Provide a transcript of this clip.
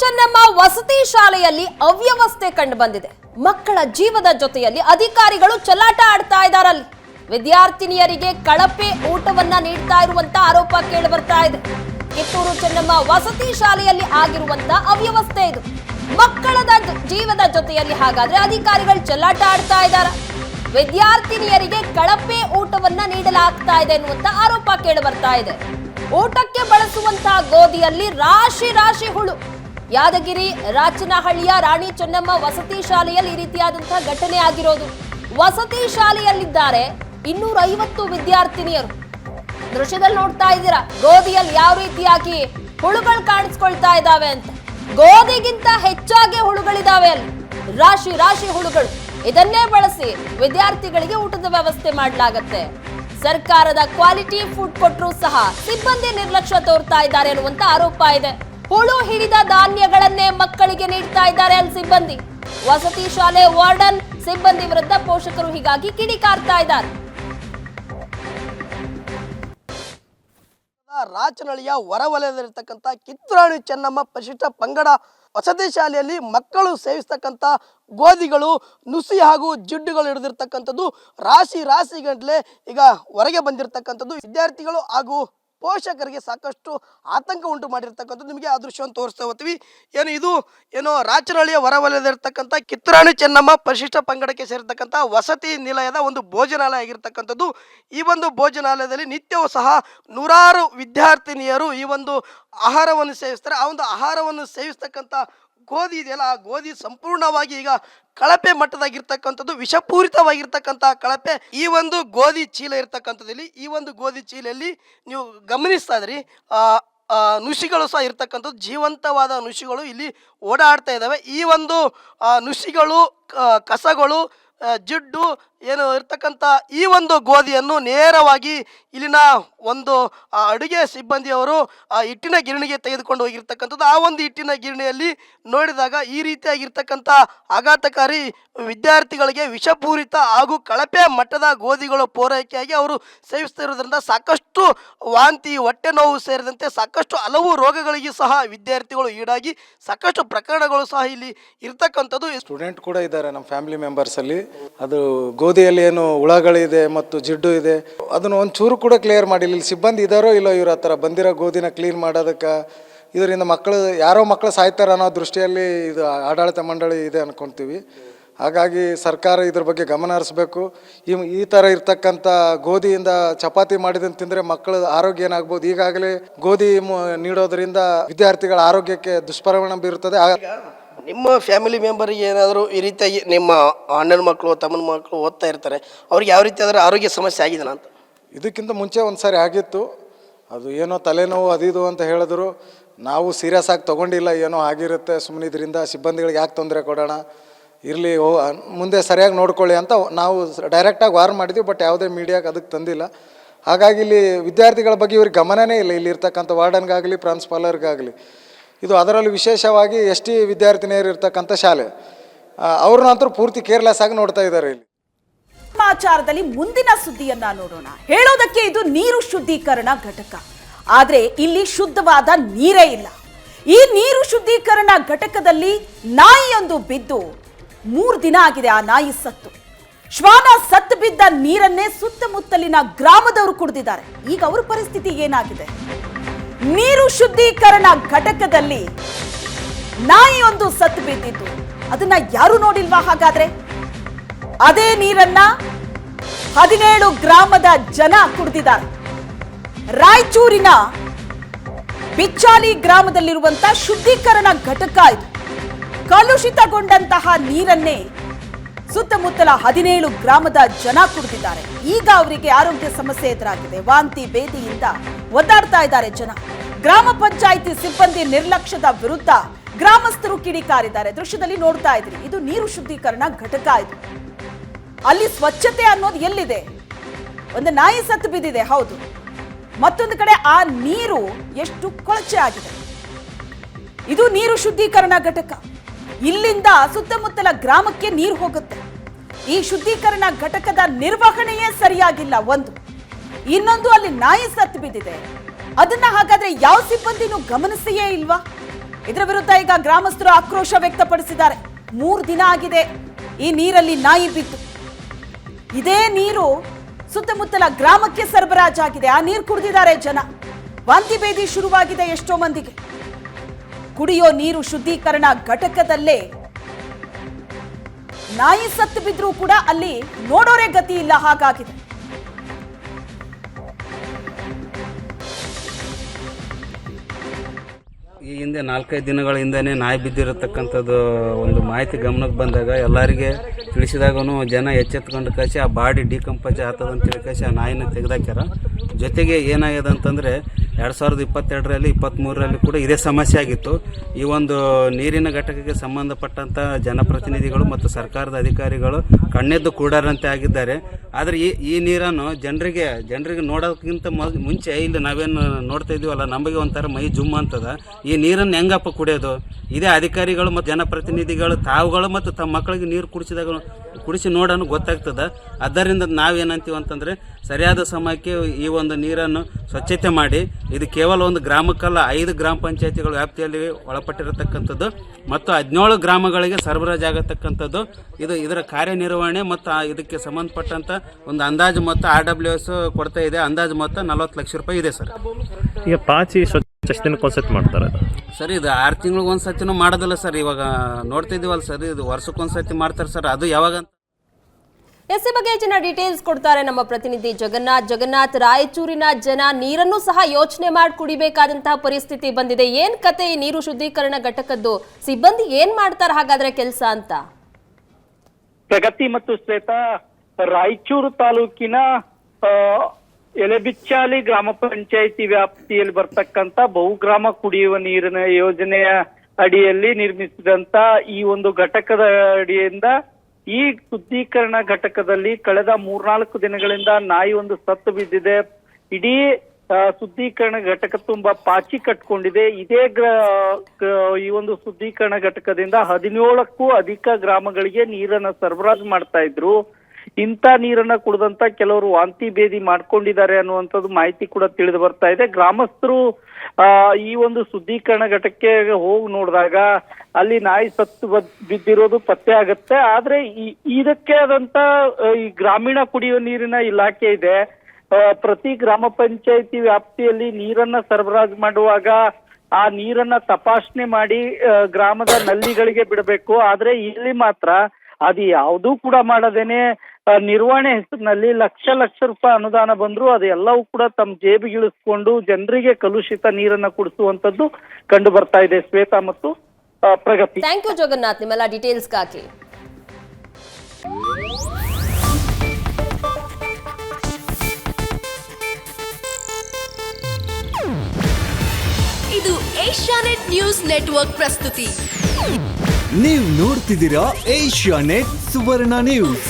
ಚೆನ್ನಮ್ಮ ವಸತಿ ಶಾಲೆಯಲ್ಲಿ ಅವ್ಯವಸ್ಥೆ ಕಂಡು ಬಂದಿದೆ. ಮಕ್ಕಳ ಜೀವದ ಜೊತೆಯಲ್ಲಿ ಅಧಿಕಾರಿಗಳು ಚಲಾಟ ಆಡ್ತಾ ಇದ್ದಾರಲ್ಲಿ. ವಿದ್ಯಾರ್ಥಿನಿಯರಿಗೆ ಕಳಪೆ ಊಟವನ್ನ ನೀಡ್ತಾ ಇರುವಂತ ಆರೋಪ ಕೇಳಿ ಬರ್ತಾ ಇದೆ. ಕಿತ್ತೂರು ಚೆನ್ನಮ್ಮ ವಸತಿ ಶಾಲೆಯಲ್ಲಿ ಆಗಿರುವಂತ ಅವ್ಯವಸ್ಥೆ ಇದು. ಮಕ್ಕಳದ ಜೀವದ ಜೊತೆಯಲ್ಲಿ ಹಾಗಾದ್ರೆ ಅಧಿಕಾರಿಗಳು ಚಲಾಟ ಆಡ್ತಾ ಇದ್ದಾರ? ವಿದ್ಯಾರ್ಥಿನಿಯರಿಗೆ ಕಳಪೆ ಊಟವನ್ನ ನೀಡಲಾಗ್ತಾ ಇದೆ ಎನ್ನುವಂತ ಆರೋಪ ಕೇಳಿ ಬರ್ತಾ ಇದೆ. ಊಟಕ್ಕೆ ಬಳಸುವಂತಹ ಗೋಧಿಯಲ್ಲಿ ರಾಶಿ ರಾಶಿ ಹುಳು. ಯಾದಗಿರಿ ರಾಚನಹಳ್ಳಿಯ ರಾಣಿ ಚೆನ್ನಮ್ಮ ವಸತಿ ಶಾಲೆಯಲ್ಲಿ ಈ ರೀತಿಯಾದಂತಹ ಘಟನೆ ಆಗಿರೋದು. ವಸತಿ ಶಾಲೆಯಲ್ಲಿದ್ದಾರೆ ಇನ್ನೂರ ಐವತ್ತು ವಿದ್ಯಾರ್ಥಿನಿಯರು. ದೃಶ್ಯದಲ್ಲಿ ನೋಡ್ತಾ ಇದ್ದೀರಾ? ಗೋಧಿಯಲ್ಲಿ ಯಾವ ರೀತಿಯಾಗಿ ಹುಳುಗಳು ಕಾಣಿಸ್ಕೊಳ್ತಾ ಇದ್ದಾವೆ ಅಂತ. ಗೋಧಿಗಿಂತ ಹೆಚ್ಚಾಗಿ ಹುಳುಗಳಿದಾವೆ ಅಲ್ಲಿ. ರಾಶಿ ರಾಶಿ ಹುಳುಗಳು. ಇದನ್ನೇ ಬಳಸಿ ವಿದ್ಯಾರ್ಥಿಗಳಿಗೆ ಊಟದ ವ್ಯವಸ್ಥೆ ಮಾಡಲಾಗತ್ತೆ. ಸರ್ಕಾರದ ಕ್ವಾಲಿಟಿ ಫುಡ್ ಕೊಟ್ಟರೂ ಸಹ ಸಿಬ್ಬಂದಿ ನಿರ್ಲಕ್ಷ್ಯ ತೋರ್ತಾ ಇದ್ದಾರೆ ಅನ್ನುವಂತ ಆರೋಪ ಇದೆ. ಹುಳು ಹಿಡಿದ ಧಾನ್ಯಗಳನ್ನೇ ಮಕ್ಕಳಿಗೆ ನೀಡ್ತಾ ಇದ್ದಾರೆ ಅಲ್ಲಿ ಸಿಬ್ಬಂದಿ. ವಸತಿ ಶಾಲೆ ವಾರ್ಡನ್ ಸಿಬ್ಬಂದಿ ವಿರುದ್ಧ ಪೋಷಕರು ಹೀಗಾಗಿ ಕಿಡಿಕಾರ್ತಾ ಇದ್ದಾರೆ. ರಾಚನಹಳ್ಳಿಯ ಹೊರವಲಯದಲ್ಲಿರ್ತಕ್ಕಂಥ ಕಿತ್ತೂರಾಣಿ ಚೆನ್ನಮ್ಮ ಪರಿಶಿಷ್ಟ ಪಂಗಡ ವಸತಿ ಶಾಲೆಯಲ್ಲಿ ಮಕ್ಕಳು ಸೇವಿಸ್ತಕ್ಕಂಥ ಗೋಧಿಗಳು, ನುಸಿ ಹಾಗೂ ಜಿಡ್ಡುಗಳು ಹಿಡಿದಿರ್ತಕ್ಕಂಥದ್ದು ರಾಶಿ ರಾಶಿ ಗಂಟ್ಲೆ ಈಗ ಹೊರಗೆ ಬಂದಿರತಕ್ಕಂಥದ್ದು. ವಿದ್ಯಾರ್ಥಿಗಳು ಹಾಗೂ ಪೋಷಕರಿಗೆ ಸಾಕಷ್ಟು ಆತಂಕ ಉಂಟು ಮಾಡಿರ್ತಕ್ಕಂಥದ್ದು ನಿಮಗೆ ಆ ದೃಶ್ಯವನ್ನು ತೋರಿಸ್ತಾ ಹೋಗ್ತೀವಿ. ಏನು ಇದು? ಏನು ರಾಚನಹಳ್ಳಿಯ ಹೊರವಲಯದಲ್ಲಿರ್ತಕ್ಕಂಥ ಕಿತ್ತೂರಾಣಿ ಚೆನ್ನಮ್ಮ ಪರಿಶಿಷ್ಟ ಪಂಗಡಕ್ಕೆ ಸೇರಿರ್ತಕ್ಕಂಥ ವಸತಿ ನಿಲಯದ ಒಂದು ಭೋಜನಾಲಯ ಆಗಿರ್ತಕ್ಕಂಥದ್ದು. ಈ ಒಂದು ಭೋಜನಾಲಯದಲ್ಲಿ ನಿತ್ಯವೂ ಸಹ ನೂರಾರು ವಿದ್ಯಾರ್ಥಿನಿಯರು ಈ ಒಂದು ಆಹಾರವನ್ನು ಸೇವಿಸ್ತಾರೆ. ಆ ಒಂದು ಆಹಾರವನ್ನು ಸೇವಿಸ್ತಕ್ಕಂಥ ಗೋಧಿ ಇದೆಯಲ್ಲ, ಆ ಗೋಧಿ ಸಂಪೂರ್ಣವಾಗಿ ಈಗ ಕಳಪೆ ಮಟ್ಟದಾಗಿರ್ತಕ್ಕಂಥದ್ದು, ವಿಷಪೂರಿತವಾಗಿರ್ತಕ್ಕಂಥ ಕಳಪೆ. ಈ ಒಂದು ಗೋಧಿ ಚೀಲ ಇರ್ತಕ್ಕಂಥದ್ದಲ್ಲಿ ಈ ಒಂದು ಗೋಧಿ ಚೀಲಲ್ಲಿ ನೀವು ಗಮನಿಸ್ತಾ ಇದ್ರಿ ನುಸಿಗಳು ಸಹ ಇರ್ತಕ್ಕಂಥದ್ದು, ಜೀವಂತವಾದ ನುಸಿಗಳು ಇಲ್ಲಿ ಓಡಾಡ್ತಾ ಇದ್ದಾವೆ. ಈ ಒಂದು ನುಸಿಗಳು ಕಸಗಳು ಜಿಡ್ಡು ಏನು ಇರ್ತಕ್ಕಂಥ ಈ ಒಂದು ಗೋಧಿಯನ್ನು ನೇರವಾಗಿ ಇಲ್ಲಿನ ಒಂದು ಅಡುಗೆ ಸಿಬ್ಬಂದಿಯವರು, ಆ, ಹಿಟ್ಟಿನ ಗಿರಣಿಗೆ ತೆಗೆದುಕೊಂಡು ಹೋಗಿರ್ತಕ್ಕಂಥದ್ದು. ಆ ಒಂದು ಹಿಟ್ಟಿನ ಗಿರಣಿಯಲ್ಲಿ ನೋಡಿದಾಗ ಈ ರೀತಿಯಾಗಿರ್ತಕ್ಕಂಥ ಆಘಾತಕಾರಿ ವಿದ್ಯಾರ್ಥಿಗಳಿಗೆ ವಿಷಪೂರಿತ ಹಾಗೂ ಕಳಪೆ ಮಟ್ಟದ ಗೋಧಿಗಳು ಪೂರೈಕೆಯಾಗಿ ಅವರು ಸೇವಿಸ್ತಿರೋದ್ರಿಂದ ಸಾಕಷ್ಟು ವಾಂತಿ, ಹೊಟ್ಟೆ ನೋವು ಸೇರಿದಂತೆ ಸಾಕಷ್ಟು ಹಲವು ರೋಗಗಳಿಗೆ ಸಹ ವಿದ್ಯಾರ್ಥಿಗಳು ಈಡಾಗಿ ಸಾಕಷ್ಟು ಪ್ರಕರಣಗಳು ಸಹ ಇಲ್ಲಿ ಇರ್ತಕ್ಕಂಥದ್ದು. ಸ್ಟೂಡೆಂಟ್ ಕೂಡ ಇದ್ದಾರೆ ನಮ್ಮ ಫ್ಯಾಮಿಲಿ ಮೆಂಬರ್ಸಲ್ಲಿ ಅದು ಗೋಧಿಯಲ್ಲಿ ಏನು ಹುಳಗಳಿದೆ ಮತ್ತು ಜಿಡ್ಡು ಇದೆ, ಅದನ್ನು ಒಂಚೂರು ಕೂಡ ಕ್ಲಿಯರ್ ಮಾಡಿಲ್ಲ ಇಲ್ಲಿ ಸಿಬ್ಬಂದಿ ಇದ್ದಾರೋ ಇಲ್ಲೋ ಇವ್ರ ಹತ್ರ ಬಂದಿರೋ ಗೋಧಿನ ಕ್ಲೀನ್ ಮಾಡೋದಕ್ಕೆ, ಇದರಿಂದ ಮಕ್ಕಳು, ಯಾರೋ ಮಕ್ಕಳು ಸಾಯ್ತಾರೆ ಅನ್ನೋ ದೃಷ್ಟಿಯಲ್ಲಿ ಇದು ಆಡಳಿತ ಮಂಡಳಿ ಇದೆ ಅನ್ಕೊತೀವಿ. ಹಾಗಾಗಿ ಸರ್ಕಾರ ಇದ್ರ ಬಗ್ಗೆ ಗಮನ ಹರಿಸ್ಬೇಕು. ಈ ಈ ಥರ ಇರ್ತಕ್ಕಂಥ ಗೋಧಿಯಿಂದ ಚಪಾತಿ ಮಾಡಿದಂತ ತಿಂದರೆ ಮಕ್ಕಳ ಆರೋಗ್ಯ ಏನಾಗ್ಬೋದು? ಈಗಾಗಲೇ ಗೋಧಿ ನೀಡೋದರಿಂದ ವಿದ್ಯಾರ್ಥಿಗಳ ಆರೋಗ್ಯಕ್ಕೆ ದುಷ್ಪರಿಣಾಮ ಬೀರುತ್ತದೆ. ನಿಮ್ಮ ಫ್ಯಾಮಿಲಿ ಮೆಂಬರಿಗೆ ಏನಾದರೂ ಈ ರೀತಿಯಾಗಿ ನಿಮ್ಮ ಅಣ್ಣನ ಮಕ್ಕಳು ತಮ್ಮನ ಮಕ್ಕಳು ಓದ್ತಾ ಇರ್ತಾರೆ, ಅವ್ರಿಗೆ ಯಾವ ರೀತಿ ಆದ್ರೆ ಆರೋಗ್ಯ ಸಮಸ್ಯೆ ಆಗಿದೆನಾ ಅಂತ? ಇದಕ್ಕಿಂತ ಮುಂಚೆ ಒಂದು ಸಾರಿ ಆಗಿತ್ತು. ಅದು ಏನೋ ತಲೆನೋವು ಅದಿದು ಅಂತ ಹೇಳಿದ್ರು. ನಾವು ಸೀರಿಯಸ್ ಆಗಿ ತೊಗೊಂಡಿಲ್ಲ, ಏನೋ ಆಗಿರುತ್ತೆ ಸುಮ್ಮನೆ ಇದರಿಂದ ಸಿಬ್ಬಂದಿಗಳಿಗೆ ಯಾಕೆ ತೊಂದರೆ ಕೊಡೋಣ? ಇರಲಿ, ಓ, ಮುಂದೆ ಸರಿಯಾಗಿ ನೋಡ್ಕೊಳ್ಳಿ ಅಂತ ನಾವು ಡೈರೆಕ್ಟಾಗಿ ವಾರ್ ಮಾಡಿದ್ವಿ ಬಟ್ ಯಾವುದೇ ಮೀಡಿಯಾಗೆ ಅದಕ್ಕೆ ತಂದಿಲ್ಲ. ಹಾಗಾಗಿ ಇಲ್ಲಿ ವಿದ್ಯಾರ್ಥಿಗಳ ಬಗ್ಗೆ ಇವ್ರಿಗೆ ಗಮನನೇ ಇಲ್ಲ, ಇಲ್ಲಿ ಇರ್ತಕ್ಕಂಥ ವಾರ್ಡನ್ಗಾಗಲಿ ಪ್ರಾಂಶುಪಾಲರ್ಗಾಗಲಿ ಇದು ಅದರಲ್ಲೂ ವಿಶೇಷವಾಗಿ ಎಸ್ ಟಿ ವಿದ್ಯಾರ್ಥಿನಿಯರು ಇರ್ತಕ್ಕಂಥ ಶಾಲೆ. ಅವ್ರನ್ನಂತರೂ ಪೂರ್ತಿ ಕೇರ್ಲೆಸ್ ಆಗಿ ನೋಡ್ತಾ ಇದ್ದಾರೆ ಇಲ್ಲಿ. ಸಮಾಚಾರದಲ್ಲಿ ಮುಂದಿನ ಸುದ್ದಿಯನ್ನ ನೋಡೋಣ. ಹೇಳೋದಕ್ಕೆ ಇದು ನೀರು ಶುದ್ಧೀಕರಣ ಘಟಕ. ಆದರೆ ಇಲ್ಲಿ ಶುದ್ಧವಾದ ನೀರೇ ಇಲ್ಲ. ಈ ನೀರು ಶುದ್ಧೀಕರಣ ಘಟಕದಲ್ಲಿ ನಾಯಿಯೊಂದು ಬಿದ್ದು ಮೂರು ದಿನ ಆಗಿದೆ ಆ ನಾಯಿ ಸತ್ತು. ಶ್ವಾನ ಸತ್ತು ಬಿದ್ದ ನೀರನ್ನೇ ಸುತ್ತಮುತ್ತಲಿನ ಗ್ರಾಮದವರು ಕುಡಿದಿದ್ದಾರೆ. ಈಗ ಅವ್ರ ಪರಿಸ್ಥಿತಿ ಏನಾಗಿದೆ? ನೀರು ಶುದ್ಧೀಕರಣ ಘಟಕದಲ್ಲಿ ನಾಯಿಯೊಂದು ಸತ್ತು ಬಿದ್ದಿತ್ತು. ಅದನ್ನ ಯಾರು ನೋಡಿಲ್ವಾ ಹಾಗಾದ್ರೆ? ಅದೇ ನೀರನ್ನ ಹದಿನೇಳು ಗ್ರಾಮದ ಜನ ಕುಡಿದಿದ್ದಾರೆ. ರಾಯಚೂರಿನ ಬಿಚ್ಚಾಲಿ ಗ್ರಾಮದಲ್ಲಿರುವಂತಹ ಶುದ್ಧೀಕರಣ ಘಟಕ ಇದು. ಕಲುಷಿತಗೊಂಡಂತಹ ನೀರನ್ನೇ ಸುತ್ತಮುತ್ತಲ ಹದಿನೇಳು ಗ್ರಾಮದ ಜನ ಕುಡಿದಿದ್ದಾರೆ. ಈಗ ಅವರಿಗೆ ಆರೋಗ್ಯ ಸಮಸ್ಯೆ ಎದುರಾಗಿದೆ. ವಾಂತಿ ಬೇದಿಯಿಂದ ಒದ್ದಾಡ್ತಾ ಇದ್ದಾರೆ ಜನ. ಗ್ರಾಮ ಪಂಚಾಯಿತಿ ಸಿಬ್ಬಂದಿ ನಿರ್ಲಕ್ಷ್ಯದ ವಿರುದ್ಧ ಗ್ರಾಮಸ್ಥರು ಕಿಡಿಕಾರಿದ್ದಾರೆ. ದೃಶ್ಯದಲ್ಲಿ ನೋಡ್ತಾ ಇದ್ರಿ ಇದು ನೀರು ಶುದ್ಧೀಕರಣ ಘಟಕ ಇದು. ಅಲ್ಲಿ ಸ್ವಚ್ಛತೆ ಅನ್ನೋದು ಎಲ್ಲಿದೆ? ಒಂದು ನಾಯಿ ಸತ್ತು ಬಿದ್ದಿದೆ, ಹೌದು. ಮತ್ತೊಂದು ಕಡೆ ಆ ನೀರು ಎಷ್ಟು ಕೊಳಚೆ ಆಗಿದೆ. ಇದು ನೀರು ಶುದ್ಧೀಕರಣ ಘಟಕ. ಇಲ್ಲಿಂದ ಸುತ್ತಮುತ್ತಲ ಗ್ರಾಮಕ್ಕೆ ನೀರು ಹೋಗುತ್ತೆ. ಈ ಶುದ್ಧೀಕರಣ ಘಟಕದ ನಿರ್ವಹಣೆಯೇ ಸರಿಯಾಗಿಲ್ಲ ಒಂದು. ಇನ್ನೊಂದು ಅಲ್ಲಿ ನಾಯಿ ಸತ್ತು ಬಿದ್ದಿದೆ. ಅದನ್ನ ಹಾಗಾದ್ರೆ ಯಾವ ಸಿಬ್ಬಂದಿನೂ ಗಮನಿಸಿಯೇ ಇಲ್ವಾ? ಇದರ ವಿರುದ್ಧ ಈಗ ಗ್ರಾಮಸ್ಥರು ಆಕ್ರೋಶ ವ್ಯಕ್ತಪಡಿಸಿದ್ದಾರೆ. ಮೂರು ದಿನ ಆಗಿದೆ. ಈ ನೀರಲ್ಲಿ ನಾಯಿ ಬಿದ್ದು. ಇದೇ ನೀರು ಸುತ್ತಮುತ್ತಲ ಗ್ರಾಮಕ್ಕೆ ಸರಬರಾಜಾಗಿದೆ. ಆ ನೀರು ಕುಡಿದಿದ್ದಾರೆ ಜನ. ವಾಂತಿ ಭೇದಿ ಶುರುವಾಗಿದೆ ಎಷ್ಟೋ ಮಂದಿಗೆ. ಕುಡಿಯೋ ನೀರು ಶುದ್ಧೀಕರಣ ಘಟಕದಲ್ಲೇ. ನಾಯಿ ಸತ್ತು ಬಿದ್ರೂ ಕೂಡ ಅಲ್ಲಿ ನೋಡೋರೆ ಗತಿ ಇಲ್ಲ, ಹಾಗಾಗಿದೆ. ಈ ಹಿಂದೆ ನಾಲ್ಕೈದು ದಿನಗಳ ಹಿಂದೆ ನಾಯಿ ಬಿದ್ದಿರತಕ್ಕಂಥದ್ದು ಒಂದು ಮಾಹಿತಿ ಗಮನಕ್ಕೆ ಬಂದಾಗ ಎಲ್ಲರಿಗೆ ತಿಳಿಸಿದಾಗೂ ಜನ ಎಚ್ಚೆತ್ಕೊಂಡು ಕಸಿ ಆ ಬಾಡಿ ಡಿಕಂಪಜ್ ಆಗ್ತದಂತ ಅಂತೇಳಿ ಕಸಿ ಆ ನಾಯಿನ ತೆಗೆದಾಕ್ಯಾರ. ಜೊತೆಗೆ ಏನಾಗ್ಯದ ಅಂತಂದರೆ ಎರಡು ಸಾವಿರದ ಇಪ್ಪತ್ತೆರಡರಲ್ಲಿ ಇಪ್ಪತ್ತ್ಮೂರರಲ್ಲಿ ಕೂಡ ಇದೇ ಸಮಸ್ಯೆ ಆಗಿತ್ತು. ಈ ಒಂದು ನೀರಿನ ಘಟಕಕ್ಕೆ ಸಂಬಂಧಪಟ್ಟಂಥ ಜನಪ್ರತಿನಿಧಿಗಳು ಮತ್ತು ಸರ್ಕಾರದ ಅಧಿಕಾರಿಗಳು ಕಣ್ಣೆದ್ದು ಕೂಡಾರಂತೆ ಆಗಿದ್ದಾರೆ. ಆದರೆ ಈ ಈ ನೀರನ್ನು ಜನರಿಗೆ ಜನರಿಗೆ ನೋಡೋಕ್ಕಿಂತ ಮುಂಚೆ ಇಲ್ಲಿ ನಾವೇನು ನೋಡ್ತಾ ಇದ್ದೀವಲ್ಲ ನಮಗೆ ಒಂಥರ ಮೈ ಜುಮ್ ಅಂತದ. ಈ ನೀರನ್ನು ಹೆಂಗಪ್ಪ ಕುಡಿಯೋದು? ಇದೇ ಅಧಿಕಾರಿಗಳು ಮತ್ತು ಜನಪ್ರತಿನಿಧಿಗಳು, ತಾವುಗಳು ಮತ್ತು ತಮ್ಮ ಮಕ್ಕಳಿಗೆ ನೀರು ಕುಡಿಸಿದಾಗ ಕುಡಿಸಿ ನೋಡೋಣ ಗೊತ್ತಾಗ್ತದ. ಆದ್ದರಿಂದ ನಾವೇನಂತೀವಿ ಅಂತಂದರೆ ಸರಿಯಾದ ಸಮಯಕ್ಕೆ ಈ ಒಂದು ನೀರನ್ನು ಸ್ವಚ್ಛತೆ ಮಾಡಿ ಇದು ಕೇವಲ ಒಂದು ಗ್ರಾಮಕ್ಕಲ್ಲ ಐದು ಗ್ರಾಮ ಪಂಚಾಯತಿಗಳ ವ್ಯಾಪ್ತಿಯಲ್ಲಿ ಒಳಪಟ್ಟಿರತಕ್ಕಂಥದ್ದು ಮತ್ತು ಹದಿನೇಳು ಗ್ರಾಮಗಳಿಗೆ ಸರಬರಾಜಾಗತಕ್ಕಂಥದ್ದು ಇದು ಇದರ ಕಾರ್ಯನಿರ್ವಹಣೆ ಮತ್ತು ಇದಕ್ಕೆ ಸಂಬಂಧಪಟ್ಟಂಥ ಒಂದು ಅಂದಾಜು ಮೊತ್ತ ಆರ್ ಡಬ್ಲ್ಯೂ ಎಸ್ ಕೊಡ್ತಾ ಇದೆ. ಅಂದಾಜು ಮೊತ್ತ ನಲವತ್ತು ಲಕ್ಷ ರೂಪಾಯಿ ಇದೆ ಸರ್. ಈಗ ಪಾಚಿ ಎಷ್ಟು ಮಾಡ್ತಾರೆ? ಸರ್ ಇದು ಆರು ತಿಂಗಳಿಗೆ ಒಂದು ಸತಿನೂ ಮಾಡೋದಿಲ್ಲ ಸರ್. ಇವಾಗ ನೋಡ್ತಿದ್ದೀವಲ್ಲ ಸರ್ ಇದು ವರ್ಷಕ್ಕೊಂದು ಸತಿ ಮಾಡ್ತಾರೆ ಸರ್. ಅದು ಯಾವಾಗ ಎಸ್ ಬಗ್ಗೆ ಹೆಚ್ಚಿನ ಡೀಟೇಲ್ಸ್ ಕೊಡ್ತಾರೆ ನಮ್ಮ ಪ್ರತಿನಿಧಿ ಜಗನ್ನಾಥ್. ಜಗನ್ನಾಥ್, ರಾಯಚೂರಿನ ಜನ ನೀರನ್ನು ಸಹ ಯೋಚನೆ ಮಾಡಿ ಕುಡಿಬೇಕಾದಂತಹ ಪರಿಸ್ಥಿತಿ ಬಂದಿದೆ. ಏನ್ ಕತೆ ಈ ನೀರು ಶುದ್ಧೀಕರಣ ಘಟಕದ್ದು? ಸಿಬ್ಬಂದಿ ಏನ್ ಮಾಡ್ತಾರೆ? ಹಾಗಾದ್ರೆ ಕೆಲಸ ಅಂತ. ಪ್ರಗತಿ ಮತ್ತು ಶ್ವೇತಾ, ರಾಯಚೂರು ತಾಲೂಕಿನ ಎಲೆಬಿಚ್ಚಾಲಿ ಗ್ರಾಮ ಪಂಚಾಯಿತಿ ವ್ಯಾಪ್ತಿಯಲ್ಲಿ ಬರ್ತಕ್ಕಂತ ಬಹುಗ್ರಾಮ ಕುಡಿಯುವ ನೀರಿನ ಯೋಜನೆಯ ಅಡಿಯಲ್ಲಿ ನಿರ್ಮಿಸಿದಂತ ಈ ಒಂದು ಘಟಕದ ಅಡಿಯಿಂದ ಈ ಶುದ್ಧೀಕರಣ ಘಟಕದಲ್ಲಿ ಕಳೆದ ಮೂರ್ನಾಲ್ಕು ದಿನಗಳಿಂದ ನಾಯಿ ಒಂದು ಸತ್ತು ಬಿದ್ದಿದೆ. ಇಡೀ ಶುದ್ಧೀಕರಣ ಘಟಕ ತುಂಬಾ ಪಾಚಿ ಕಟ್ಕೊಂಡಿದೆ. ಇದೇ ಈ ಒಂದು ಶುದ್ಧೀಕರಣ ಘಟಕದಿಂದ ಹದಿನೇಳಕ್ಕೂ ಅಧಿಕ ಗ್ರಾಮಗಳಿಗೆ ನೀರನ್ನ ಸರಬರಾಜು ಮಾಡ್ತಾ ಇದ್ರು. ಇಂಥ ನೀರನ್ನ ಕುಡಿದಂತ ಕೆಲವರು ವಾಂತಿ ಭೇದಿ ಮಾಡ್ಕೊಂಡಿದ್ದಾರೆ ಅನ್ನುವಂಥದ್ದು ಮಾಹಿತಿ ಕೂಡ ತಿಳಿದು ಬರ್ತಾ ಇದೆ. ಗ್ರಾಮಸ್ಥರು ಈ ಒಂದು ಶುದ್ಧೀಕರಣ ಘಟಕಕ್ಕೆ ಹೋಗಿ ನೋಡಿದಾಗ ಅಲ್ಲಿ ನಾಯಿ ಸತ್ತು ಬದ್- ಬಿದ್ದಿರೋದು ಪತ್ತೆ ಆಗುತ್ತೆ. ಆದ್ರೆ ಇದಕ್ಕೆ ಆದಂತ ಈ ಗ್ರಾಮೀಣ ಕುಡಿಯುವ ನೀರಿನ ಇಲಾಖೆ ಇದೆ. ಪ್ರತಿ ಗ್ರಾಮ ಪಂಚಾಯತಿ ವ್ಯಾಪ್ತಿಯಲ್ಲಿ ನೀರನ್ನ ಸರಬರಾಜು ಮಾಡುವಾಗ ಆ ನೀರನ್ನ ತಪಾಸಣೆ ಮಾಡಿ ಗ್ರಾಮದ ನಲ್ಲಿಗಳಿಗೆ ಬಿಡಬೇಕು. ಆದ್ರೆ ಇಲ್ಲಿ ಮಾತ್ರ ಅದು ಯಾವುದೂ ಕೂಡ ಮಾಡದೇನೆ ನಿರ್ವಹಣೆ ಹೆಸರಿನಲ್ಲಿ ಲಕ್ಷ ಲಕ್ಷ ರೂಪಾಯಿ ಅನುದಾನ ಬಂದ್ರು ಅದೆಲ್ಲವೂ ಕೂಡ ತಮ್ಮ ಜೇಬಿಗೆ ಇಳಿಸ್ಕೊಂಡು ಜನರಿಗೆ ಕಲುಷಿತ ನೀರನ್ನ ಕುಡಿಸುವಂತದ್ದು ಕಂಡು ಬರ್ತಾ ಇದೆ ಶ್ವೇತಾ ಮತ್ತು ಪ್ರಗತಿ. ಥ್ಯಾಂಕ್ ಯು ಜಗನ್ನಾಥ್ ನಿಮ್ಮೆಲ್ಲ ಡೀಟೇಲ್ಸ್ಗಾಗಿ ಇದು ಏಷ್ಯಾನೆಟ್ ನ್ಯೂಸ್ ನೆಟ್ವರ್ಕ್ ಪ್ರಸ್ತುತಿ. ನೀವು ನೋಡ್ತಿದ್ದೀರಾ ಏಷ್ಯಾ ನೆಟ್ ಸುವರ್ಣ ನ್ಯೂಸ್